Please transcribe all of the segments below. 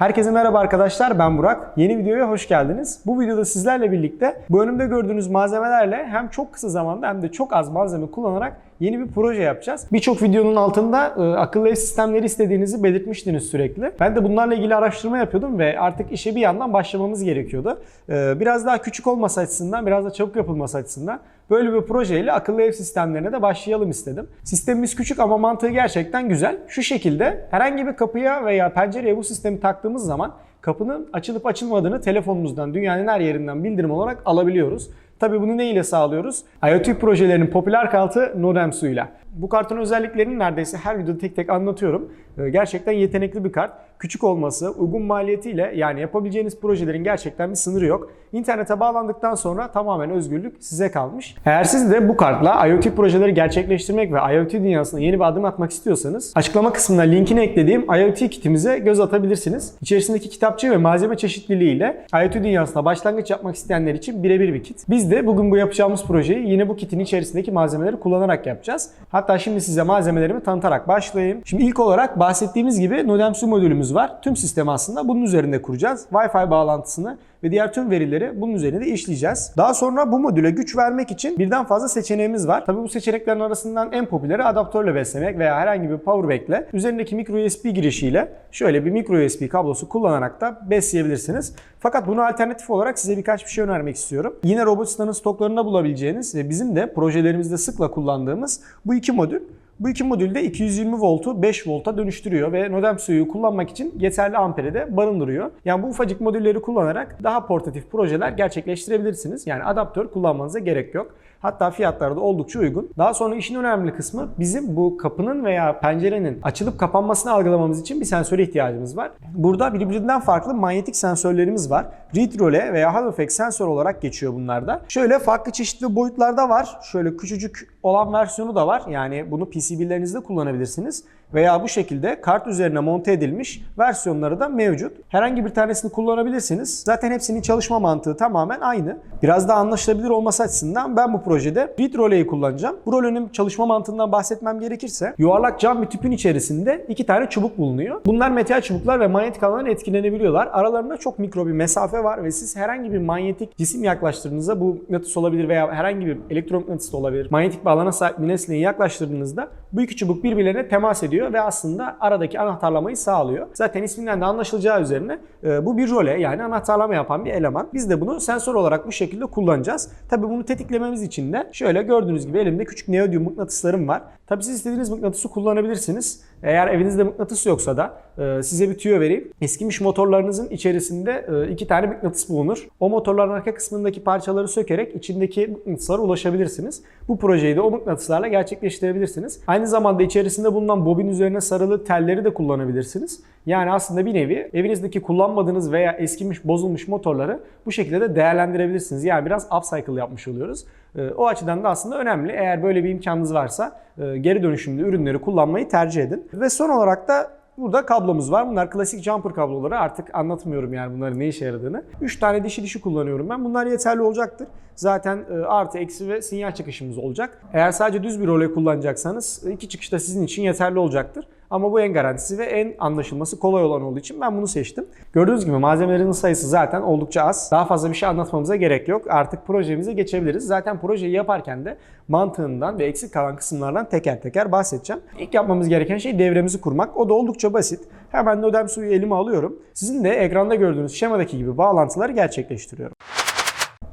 Herkese merhaba arkadaşlar ben Burak. Yeni videoya hoş geldiniz. Bu videoda sizlerle birlikte bu önümde gördüğünüz malzemelerle hem çok kısa zamanda hem de çok az malzeme kullanarak yeni bir proje yapacağız. Birçok videonun altında e, akıllı ev sistemleri istediğinizi belirtmiştiniz sürekli. Ben de bunlarla ilgili araştırma yapıyordum ve artık işe bir yandan başlamamız gerekiyordu. E, biraz daha küçük olması açısından, biraz da çabuk yapılması açısından böyle bir projeyle akıllı ev sistemlerine de başlayalım istedim. Sistemimiz küçük ama mantığı gerçekten güzel. Şu şekilde herhangi bir kapıya veya pencereye bu sistemi taktığımız zaman kapının açılıp açılmadığını telefonumuzdan dünyanın her yerinden bildirim olarak alabiliyoruz. Tabi bunu ne ile sağlıyoruz? IoT projelerinin popüler kartı Nodemsu'yla. Bu kartın özelliklerini neredeyse her videoda tek tek anlatıyorum. Ee, Gerçekten yetenekli bir kart. Küçük olması, uygun maliyetiyle yani yapabileceğiniz projelerin gerçekten bir sınırı yok. İnternete bağlandıktan sonra tamamen özgürlük size kalmış. Eğer siz de bu kartla IoT projeleri gerçekleştirmek ve IoT dünyasına yeni bir adım atmak istiyorsanız açıklama kısmına linkini eklediğim IoT kitimize göz atabilirsiniz. İçerisindeki kitapçı ve malzeme çeşitliliği ile IoT dünyasına başlangıç yapmak isteyenler için birebir bir kit. Biz de bugün bu yapacağımız projeyi yine bu kitin içerisindeki malzemeleri kullanarak yapacağız. Hatta şimdi size malzemelerimi tanıtarak başlayayım. Şimdi ilk olarak bahsettiğimiz gibi Nodemsu modülümüz var. Tüm sistemi aslında bunun üzerinde kuracağız. Wi-Fi bağlantısını ve diğer tüm verileri bunun üzerinde işleyeceğiz. Daha sonra bu modüle güç vermek için birden fazla seçeneğimiz var. Tabii bu seçeneklerin arasından en popüleri adaptörle beslemek veya herhangi bir powerbank'le üzerindeki micro USB girişiyle şöyle bir micro USB kablosu kullanarak da besleyebilirsiniz. Fakat buna alternatif olarak size birkaç bir şey önermek istiyorum. Yine Robotistan'ın stoklarında bulabileceğiniz ve bizim de projelerimizde sıkla kullandığımız bu iki modül bu iki modülde 220 voltu 5 volta dönüştürüyor ve Nodem suyu kullanmak için yeterli amperi de barındırıyor. Yani bu ufacık modülleri kullanarak daha portatif projeler gerçekleştirebilirsiniz. Yani adaptör kullanmanıza gerek yok. Hatta fiyatları da oldukça uygun. Daha sonra işin önemli kısmı bizim bu kapının veya pencerenin açılıp kapanmasını algılamamız için bir sensöre ihtiyacımız var. Burada birbirinden farklı manyetik sensörlerimiz var. Read Relay veya Hall Effect sensör olarak geçiyor bunlarda. Şöyle farklı çeşitli boyutlarda var. Şöyle küçücük olan versiyonu da var. Yani bunu PCB'lerinizde kullanabilirsiniz. Veya bu şekilde kart üzerine monte edilmiş versiyonları da mevcut. Herhangi bir tanesini kullanabilirsiniz. Zaten hepsinin çalışma mantığı tamamen aynı. Biraz daha anlaşılabilir olması açısından ben bu projede Read Relay'i kullanacağım. Bu rolünün çalışma mantığından bahsetmem gerekirse yuvarlak cam bir tüpün içerisinde iki tane çubuk bulunuyor. Bunlar metal çubuklar ve manyetik alandan etkilenebiliyorlar. Aralarında çok mikro bir mesafe var ve siz herhangi bir manyetik cisim yaklaştırdığınızda bu mıknatıs olabilir veya herhangi bir elektromıknatıs da olabilir. Manyetik bir alana sahip bir nesneyi yaklaştırdığınızda bu iki çubuk birbirlerine temas ediyor ve aslında aradaki anahtarlamayı sağlıyor. Zaten isminden de anlaşılacağı üzerine e, bu bir role yani anahtarlama yapan bir eleman. Biz de bunu sensör olarak bu şekilde kullanacağız. Tabi bunu tetiklememiz için de şöyle gördüğünüz gibi elimde küçük neodyum mıknatıslarım var. Tabi siz istediğiniz mıknatısı kullanabilirsiniz. Eğer evinizde mıknatıs yoksa da e, size bir tüyo vereyim. Eskimiş motorlarınızın içerisinde e, iki tane mıknatıs bulunur. O motorların arka kısmındaki parçaları sökerek içindeki mıknatıslara ulaşabilirsiniz. Bu projeyi de o mıknatıslarla gerçekleştirebilirsiniz. Aynı zamanda içerisinde bulunan bobin üzerine sarılı telleri de kullanabilirsiniz. Yani aslında bir nevi evinizdeki kullanmadığınız veya eskimiş, bozulmuş motorları bu şekilde de değerlendirebilirsiniz. Yani biraz upcycle yapmış oluyoruz. E, O açıdan da aslında önemli. Eğer böyle bir imkanınız varsa e, geri dönüşümlü ürünleri kullanmayı tercih edin. Ve son olarak da Burada kablomuz var. Bunlar klasik jumper kabloları. Artık anlatmıyorum yani bunların ne işe yaradığını. 3 tane dişi dişi kullanıyorum ben. Bunlar yeterli olacaktır. Zaten e, artı, eksi ve sinyal çıkışımız olacak. Eğer sadece düz bir role kullanacaksanız iki çıkış da sizin için yeterli olacaktır. Ama bu en garantisi ve en anlaşılması kolay olan olduğu için ben bunu seçtim. Gördüğünüz gibi malzemelerin sayısı zaten oldukça az. Daha fazla bir şey anlatmamıza gerek yok. Artık projemize geçebiliriz. Zaten projeyi yaparken de mantığından ve eksik kalan kısımlardan teker teker bahsedeceğim. İlk yapmamız gereken şey devremizi kurmak. O da oldukça basit. Hemen Nodem suyu elime alıyorum. Sizin de ekranda gördüğünüz şemadaki gibi bağlantıları gerçekleştiriyorum.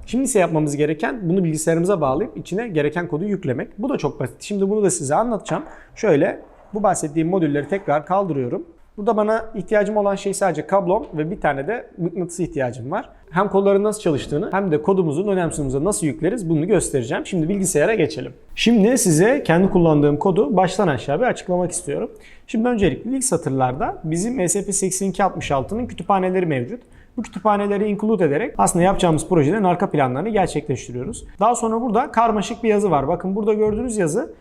Şimdi ise yapmamız gereken bunu bilgisayarımıza bağlayıp içine gereken kodu yüklemek. Bu da çok basit. Şimdi bunu da size anlatacağım. Şöyle bu bahsettiğim modülleri tekrar kaldırıyorum. Burada bana ihtiyacım olan şey sadece kablom ve bir tane de mıknatıs ihtiyacım var. Hem kolların nasıl çalıştığını hem de kodumuzun önemsimize nasıl yükleriz bunu göstereceğim. Şimdi bilgisayara geçelim. Şimdi size kendi kullandığım kodu baştan aşağı bir açıklamak istiyorum. Şimdi öncelikle ilk satırlarda bizim ESP8266'nın kütüphaneleri mevcut. Bu kütüphaneleri include ederek aslında yapacağımız projelerin arka planlarını gerçekleştiriyoruz. Daha sonra burada karmaşık bir yazı var. Bakın burada gördüğünüz yazı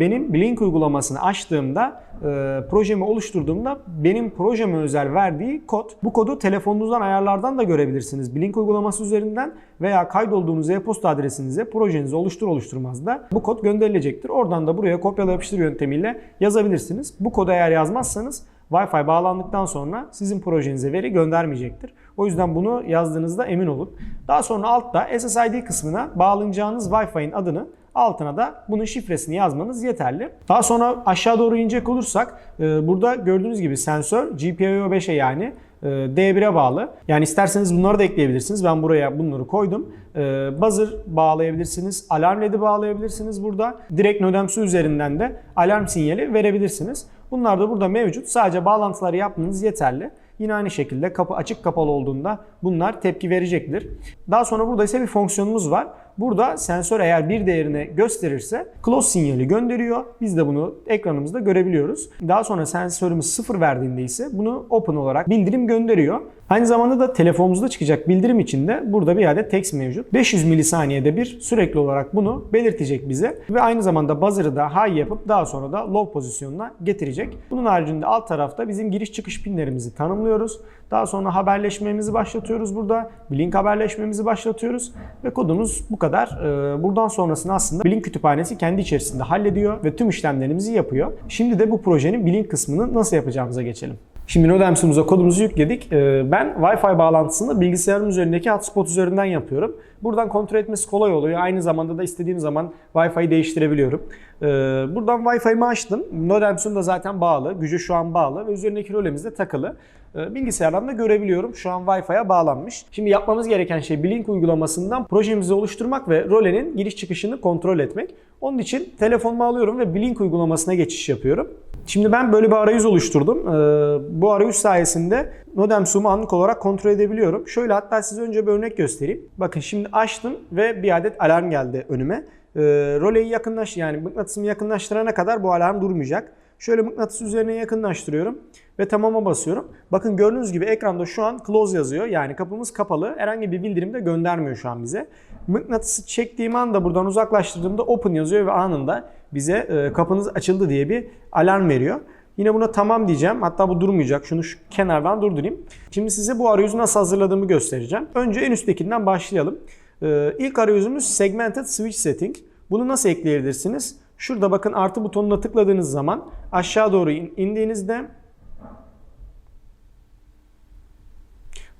benim Blink uygulamasını açtığımda, e, projemi oluşturduğumda benim projeme özel verdiği kod. Bu kodu telefonunuzdan ayarlardan da görebilirsiniz. Blink uygulaması üzerinden veya kaydolduğunuz e-posta adresinize projenizi oluştur oluşturmaz da bu kod gönderilecektir. Oradan da buraya kopyala yapıştır yöntemiyle yazabilirsiniz. Bu kodu eğer yazmazsanız Wi-Fi bağlandıktan sonra sizin projenize veri göndermeyecektir. O yüzden bunu yazdığınızda emin olun. Daha sonra altta SSID kısmına bağlanacağınız Wi-Fi'nin adını altına da bunun şifresini yazmanız yeterli. Daha sonra aşağı doğru inecek olursak e, burada gördüğünüz gibi sensör GPIO 5'e yani e, D1'e bağlı. Yani isterseniz bunları da ekleyebilirsiniz. Ben buraya bunları koydum. E, Buzzer bağlayabilirsiniz. Alarm LED'i bağlayabilirsiniz burada. Direkt Nodemsu üzerinden de alarm sinyali verebilirsiniz. Bunlar da burada mevcut. Sadece bağlantıları yapmanız yeterli. Yine aynı şekilde kapı açık kapalı olduğunda bunlar tepki verecektir. Daha sonra burada ise bir fonksiyonumuz var. Burada sensör eğer bir değerini gösterirse close sinyali gönderiyor. Biz de bunu ekranımızda görebiliyoruz. Daha sonra sensörümüz sıfır verdiğinde ise bunu open olarak bildirim gönderiyor. Aynı zamanda da telefonumuzda çıkacak bildirim için de burada bir adet text mevcut. 500 milisaniyede bir sürekli olarak bunu belirtecek bize ve aynı zamanda buzzer'ı da high yapıp daha sonra da low pozisyonuna getirecek. Bunun haricinde alt tarafta bizim giriş çıkış pinlerimizi tanımlıyoruz. Daha sonra haberleşmemizi başlatıyoruz burada. Blink haberleşmemizi başlatıyoruz ve kodumuz bu kadar. Ee, Buradan sonrasını aslında Blink kütüphanesi kendi içerisinde hallediyor ve tüm işlemlerimizi yapıyor. Şimdi de bu projenin Blink kısmını nasıl yapacağımıza geçelim. Şimdi Nodems'umuza kodumuzu yükledik. Ee, Ben Wi-Fi bağlantısını bilgisayarım üzerindeki hotspot üzerinden yapıyorum. Buradan kontrol etmesi kolay oluyor. Aynı zamanda da istediğim zaman Wi-Fi'yi değiştirebiliyorum. Ee, Buradan Wi-Fi'mi açtım. Nodems'um da zaten bağlı. Gücü şu an bağlı ve üzerindeki rolemiz de takılı. Ee, Bilgisayardan da görebiliyorum. Şu an Wi-Fi'ye bağlanmış. Şimdi yapmamız gereken şey Blink uygulamasından projemizi oluşturmak ve rolenin giriş çıkışını kontrol etmek. Onun için telefonumu alıyorum ve Blink uygulamasına geçiş yapıyorum. Şimdi ben böyle bir arayüz oluşturdum. Ee, Bu arayüz sayesinde modem zoom'u anlık olarak kontrol edebiliyorum. Şöyle hatta size önce bir örnek göstereyim. Bakın şimdi açtım ve bir adet alarm geldi önüme. Ee, Roleyi yakınlaş yani mıknatısımı yakınlaştırana kadar bu alarm durmayacak. Şöyle mıknatıs üzerine yakınlaştırıyorum ve tamama basıyorum. Bakın gördüğünüz gibi ekranda şu an close yazıyor. Yani kapımız kapalı. Herhangi bir bildirim de göndermiyor şu an bize. Mıknatısı çektiğim anda buradan uzaklaştırdığımda open yazıyor ve anında bize e, kapınız açıldı diye bir alarm veriyor. Yine buna tamam diyeceğim. Hatta bu durmayacak. Şunu şu kenardan durdurayım. Şimdi size bu arayüzü nasıl hazırladığımı göstereceğim. Önce en üsttekinden başlayalım. Ee, ilk arayüzümüz Segmented Switch Setting. Bunu nasıl ekleyebilirsiniz? Şurada bakın artı butonuna tıkladığınız zaman aşağı doğru in- indiğinizde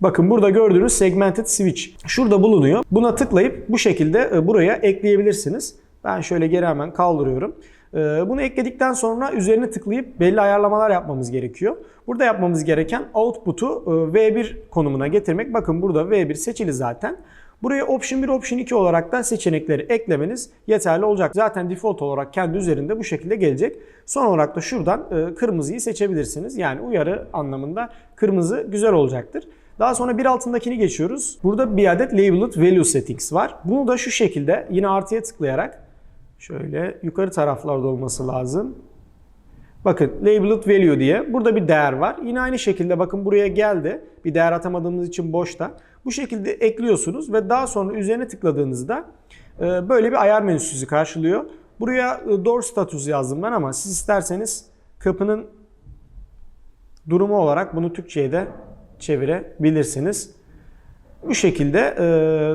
Bakın burada gördüğünüz segmented switch. Şurada bulunuyor. Buna tıklayıp bu şekilde e, buraya ekleyebilirsiniz. Ben şöyle geri hemen kaldırıyorum. E, Bunu ekledikten sonra üzerine tıklayıp belli ayarlamalar yapmamız gerekiyor. Burada yapmamız gereken output'u e, V1 konumuna getirmek. Bakın burada V1 seçili zaten. Buraya Option 1, Option 2 olarak da seçenekleri eklemeniz yeterli olacak. Zaten default olarak kendi üzerinde bu şekilde gelecek. Son olarak da şuradan kırmızıyı seçebilirsiniz. Yani uyarı anlamında kırmızı güzel olacaktır. Daha sonra bir altındakini geçiyoruz. Burada bir adet Labeled Value Settings var. Bunu da şu şekilde yine artıya tıklayarak şöyle yukarı taraflarda olması lazım. Bakın labeled value diye burada bir değer var. Yine aynı şekilde bakın buraya geldi. Bir değer atamadığımız için boşta. Bu şekilde ekliyorsunuz ve daha sonra üzerine tıkladığınızda e, böyle bir ayar menüsü sizi karşılıyor. Buraya e, door status yazdım ben ama siz isterseniz kapının durumu olarak bunu Türkçe'ye de çevirebilirsiniz. Bu şekilde e,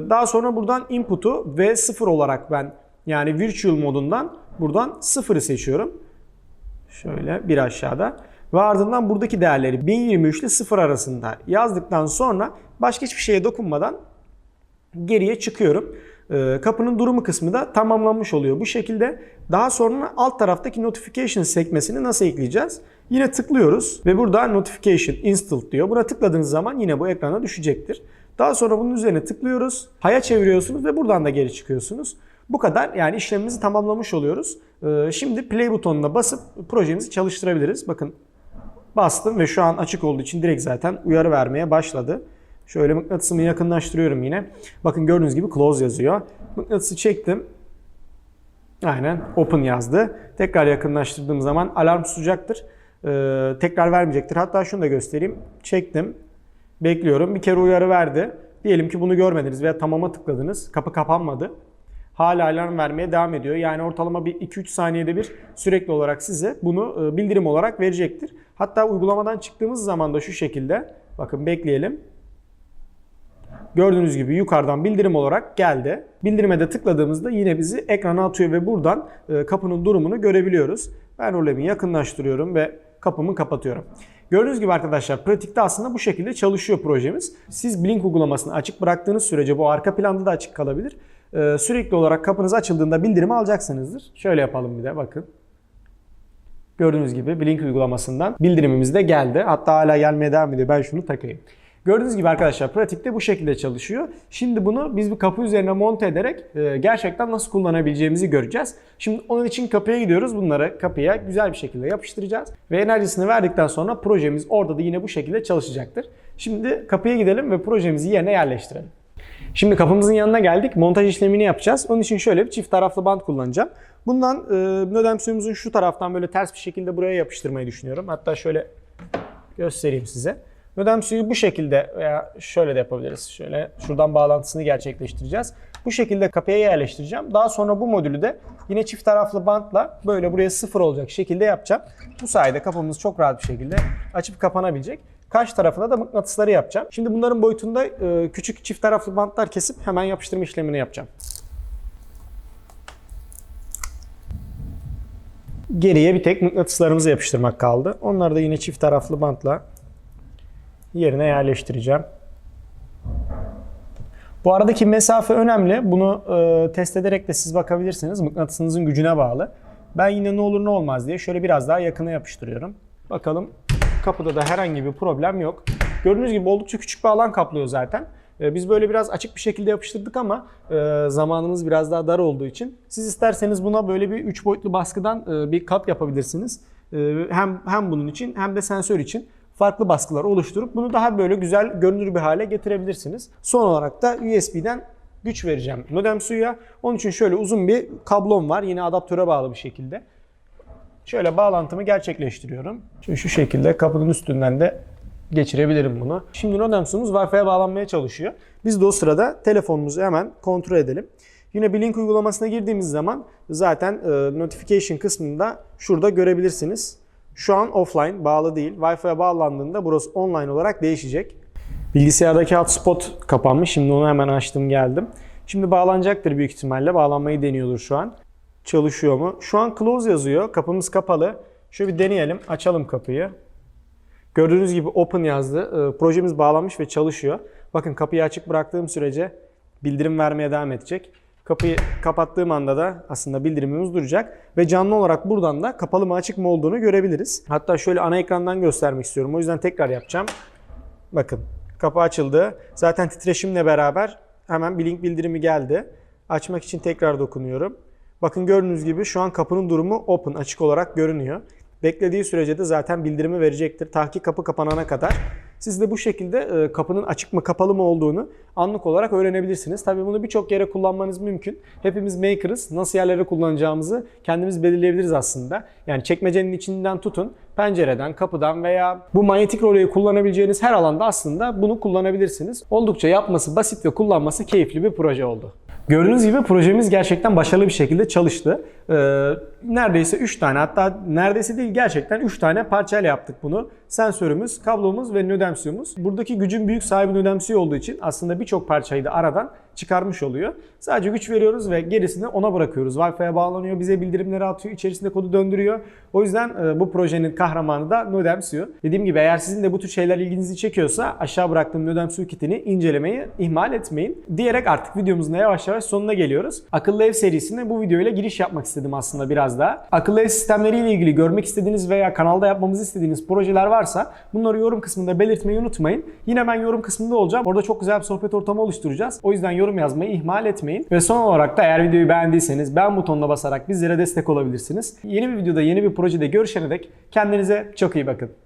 daha sonra buradan input'u V0 olarak ben yani virtual modundan buradan 0'ı seçiyorum. Şöyle bir aşağıda. Ve ardından buradaki değerleri 1023 ile 0 arasında yazdıktan sonra başka hiçbir şeye dokunmadan geriye çıkıyorum. Ee, Kapının durumu kısmı da tamamlanmış oluyor bu şekilde. Daha sonra alt taraftaki notification sekmesini nasıl ekleyeceğiz? Yine tıklıyoruz ve burada notification installed diyor. Buna tıkladığınız zaman yine bu ekrana düşecektir. Daha sonra bunun üzerine tıklıyoruz. Haya çeviriyorsunuz ve buradan da geri çıkıyorsunuz. Bu kadar yani işlemimizi tamamlamış oluyoruz. Ee, Şimdi play butonuna basıp projemizi çalıştırabiliriz. Bakın bastım ve şu an açık olduğu için direkt zaten uyarı vermeye başladı. Şöyle mıknatısımı yakınlaştırıyorum yine. Bakın gördüğünüz gibi close yazıyor. Mıknatısı çektim. Aynen open yazdı. Tekrar yakınlaştırdığım zaman alarm susacaktır. Ee, tekrar vermeyecektir. Hatta şunu da göstereyim. Çektim. Bekliyorum. Bir kere uyarı verdi. Diyelim ki bunu görmediniz veya tamama tıkladınız. Kapı kapanmadı. Hala alarm vermeye devam ediyor. Yani ortalama bir 2-3 saniyede bir sürekli olarak size bunu e, bildirim olarak verecektir. Hatta uygulamadan çıktığımız zaman da şu şekilde bakın bekleyelim. Gördüğünüz gibi yukarıdan bildirim olarak geldi. Bildirime de tıkladığımızda yine bizi ekrana atıyor ve buradan e, kapının durumunu görebiliyoruz. Ben rolemi yakınlaştırıyorum ve kapımı kapatıyorum. Gördüğünüz gibi arkadaşlar pratikte aslında bu şekilde çalışıyor projemiz. Siz Blink uygulamasını açık bıraktığınız sürece bu arka planda da açık kalabilir. Ee, sürekli olarak kapınız açıldığında bildirimi alacaksınızdır. Şöyle yapalım bir de bakın. Gördüğünüz gibi Blink uygulamasından bildirimimiz de geldi. Hatta hala gelmeye devam ediyor. Ben şunu takayım. Gördüğünüz gibi arkadaşlar pratikte bu şekilde çalışıyor. Şimdi bunu biz bir kapı üzerine monte ederek e, gerçekten nasıl kullanabileceğimizi göreceğiz. Şimdi onun için kapıya gidiyoruz. Bunları kapıya güzel bir şekilde yapıştıracağız. Ve enerjisini verdikten sonra projemiz orada da yine bu şekilde çalışacaktır. Şimdi kapıya gidelim ve projemizi yerine yerleştirelim. Şimdi kapımızın yanına geldik. Montaj işlemini yapacağız. Onun için şöyle bir çift taraflı bant kullanacağım. Bundan e, nödem suyumuzun şu taraftan böyle ters bir şekilde buraya yapıştırmayı düşünüyorum. Hatta şöyle göstereyim size. Nödem suyu bu şekilde veya şöyle de yapabiliriz. Şöyle şuradan bağlantısını gerçekleştireceğiz. Bu şekilde kapıya yerleştireceğim. Daha sonra bu modülü de yine çift taraflı bantla böyle buraya sıfır olacak şekilde yapacağım. Bu sayede kapımız çok rahat bir şekilde açıp kapanabilecek. Karşı tarafına da mıknatısları yapacağım. Şimdi bunların boyutunda e, küçük çift taraflı bantlar kesip hemen yapıştırma işlemini yapacağım. Geriye bir tek mıknatıslarımızı yapıştırmak kaldı. Onları da yine çift taraflı bantla yerine yerleştireceğim. Bu aradaki mesafe önemli. Bunu e, test ederek de siz bakabilirsiniz. Mıknatısınızın gücüne bağlı. Ben yine ne olur ne olmaz diye şöyle biraz daha yakına yapıştırıyorum. Bakalım kapıda da herhangi bir problem yok. Gördüğünüz gibi oldukça küçük bir alan kaplıyor zaten. E, Biz böyle biraz açık bir şekilde yapıştırdık ama e, zamanımız biraz daha dar olduğu için siz isterseniz buna böyle bir 3 boyutlu baskıdan e, bir kap yapabilirsiniz. Hem hem bunun için hem de sensör için farklı baskılar oluşturup bunu daha böyle güzel görünür bir hale getirebilirsiniz. Son olarak da USB'den güç vereceğim modem suya. Onun için şöyle uzun bir kablom var. Yine adaptöre bağlı bir şekilde. Şöyle bağlantımı gerçekleştiriyorum. Şimdi şu şekilde kapının üstünden de geçirebilirim bunu. Şimdi modem suyumuz Wi-Fi'ye bağlanmaya çalışıyor. Biz de o sırada telefonumuzu hemen kontrol edelim. Yine Blink uygulamasına girdiğimiz zaman zaten e, notification kısmında şurada görebilirsiniz. Şu an offline, bağlı değil. Wi-Fi'ye bağlandığında burası online olarak değişecek. Bilgisayardaki hotspot kapanmış. Şimdi onu hemen açtım geldim. Şimdi bağlanacaktır büyük ihtimalle. Bağlanmayı deniyordur şu an. Çalışıyor mu? Şu an close yazıyor. Kapımız kapalı. Şöyle bir deneyelim. Açalım kapıyı. Gördüğünüz gibi open yazdı. Ee, Projemiz bağlanmış ve çalışıyor. Bakın kapıyı açık bıraktığım sürece bildirim vermeye devam edecek. Kapıyı kapattığım anda da aslında bildirimimiz duracak ve canlı olarak buradan da kapalı mı açık mı olduğunu görebiliriz. Hatta şöyle ana ekrandan göstermek istiyorum. O yüzden tekrar yapacağım. Bakın kapı açıldı. Zaten titreşimle beraber hemen blink bildirimi geldi. Açmak için tekrar dokunuyorum. Bakın gördüğünüz gibi şu an kapının durumu open açık olarak görünüyor. Beklediği sürece de zaten bildirimi verecektir. Ta ki kapı kapanana kadar. Siz de bu şekilde e, kapının açık mı kapalı mı olduğunu anlık olarak öğrenebilirsiniz. Tabii bunu birçok yere kullanmanız mümkün. Hepimiz maker'ız. Nasıl yerlere kullanacağımızı kendimiz belirleyebiliriz aslında. Yani çekmecenin içinden tutun, pencereden, kapıdan veya bu manyetik roleyi kullanabileceğiniz her alanda aslında bunu kullanabilirsiniz. Oldukça yapması basit ve kullanması keyifli bir proje oldu. Gördüğünüz gibi projemiz gerçekten başarılı bir şekilde çalıştı. Ee, neredeyse 3 tane hatta neredeyse değil gerçekten 3 tane parçayla yaptık bunu. Sensörümüz, kablomuz ve nödem suyumuz. Buradaki gücün büyük sahibi nödem suyu olduğu için aslında birçok parçayı da aradan çıkarmış oluyor. Sadece güç veriyoruz ve gerisini ona bırakıyoruz. Wi-Fi'ye bağlanıyor, bize bildirimleri atıyor, içerisinde kodu döndürüyor. O yüzden e, bu projenin kahramanı da nödem suyu. Dediğim gibi eğer sizin de bu tür şeyler ilginizi çekiyorsa aşağı bıraktığım nödem suyu kitini incelemeyi ihmal etmeyin. Diyerek artık videomuzun yavaş yavaş sonuna geliyoruz. Akıllı ev serisine bu videoyla giriş yapmak istedim aslında biraz. Akıllı ev sistemleriyle ilgili görmek istediğiniz veya kanalda yapmamızı istediğiniz projeler varsa bunları yorum kısmında belirtmeyi unutmayın. Yine ben yorum kısmında olacağım. Orada çok güzel bir sohbet ortamı oluşturacağız. O yüzden yorum yazmayı ihmal etmeyin. Ve son olarak da eğer videoyu beğendiyseniz beğen butonuna basarak bizlere destek olabilirsiniz. Yeni bir videoda yeni bir projede görüşene dek kendinize çok iyi bakın.